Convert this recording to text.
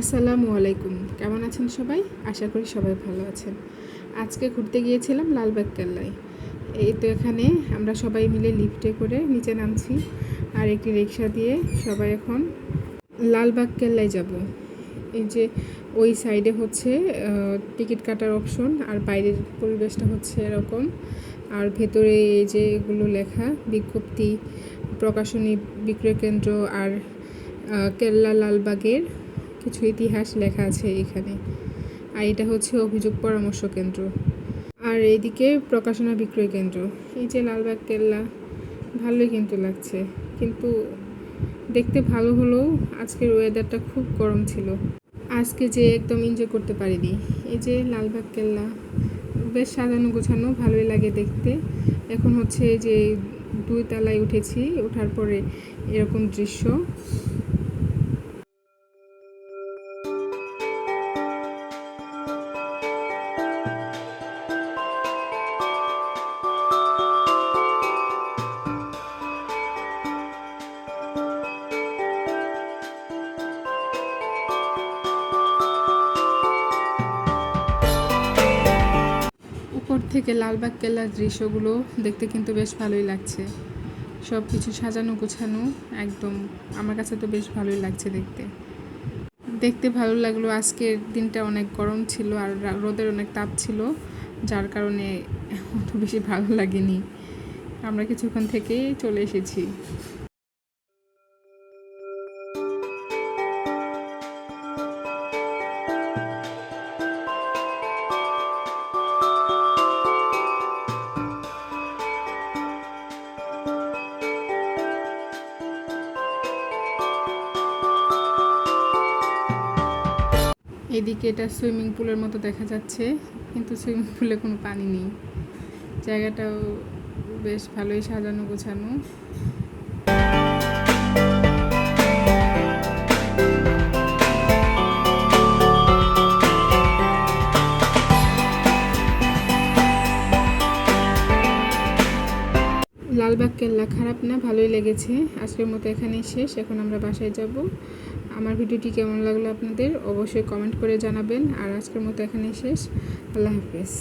আসসালামু আলাইকুম। কেমন আছেন সবাই? আশা করি সবাই ভালো আছেন। আজকে ঘুরতে গিয়েছিলাম লালবাগ কেল্লায়। এই তো এখানে আমরা সবাই মিলে লিফটে করে নিচে নামছি আর একটি রিক্সা দিয়ে সবাই এখন লালবাগ কেল্লায় যাব। এই যে ওই সাইডে হচ্ছে টিকিট কাটার অপশন আর বাইরের পরিবেশটা হচ্ছে এরকম। আর ভেতরে এই যে এগুলো লেখা, বিজ্ঞপ্তি, প্রকাশনী, বিক্রয় কেন্দ্র আর কেল্লা লালবাগের কিছু ইতিহাস লেখা আছে এখানে। আর এটা হচ্ছে অভিযোগ পরামর্শ কেন্দ্র। আর এদিকে প্রকাশনা বিক্রয় কেন্দ্র। এই যে লালবাগ কেল্লা, ভালোই কিন্তু লাগছে। কিন্তু দেখতে ভালো হলেও আজকের ওয়েদারটা খুব গরম ছিল। আজকে যে একদম এনজয় করতে পারিনি। এই যে লালবাগ কেল্লা, বেশ সাজানো গোছানো, ভালোই লাগে দেখতে। এখন হচ্ছে যে দুই তলায় উঠেছি ওঠার পরে এরকম দৃশ্য। উপর থেকে লালবাগ কেল্লার দৃশ্যগুলো দেখতে কিন্তু বেশ ভালোই লাগছে। সব কিছু সাজানো গোছানো একদম আমার কাছে তো বেশ ভালোই লাগছে দেখতে। দেখতে ভালো লাগল, আজকের দিনটা অনেক গরম ছিল আর রোদের অনেক তাপ ছিল, যার কারণে অত বেশি ভালো লাগেনি। আমরা কিছুক্ষণ থেকেই চলে এসেছি। এদিকে এটা সুইমিং পুলের মতো দেখা যাচ্ছে, কিন্তু সুইমিং পুলে কোনো পানি নেই। জায়গাটাও বেশ ভালোই সাজানো গোছানো। লালবাগ কেল্লা খারাপ না, ভালোই লেগেছে। আজকের মতো এখানেই শেষ, এখন আমরা বাসায় যাব। আমার ভিডিওটি কেমন লাগল আপনাদের অবশ্যই কমেন্ট করে জানাবেন। আর আজকের মতো এখানেই শেষ। আল্লাহ হাফেজ।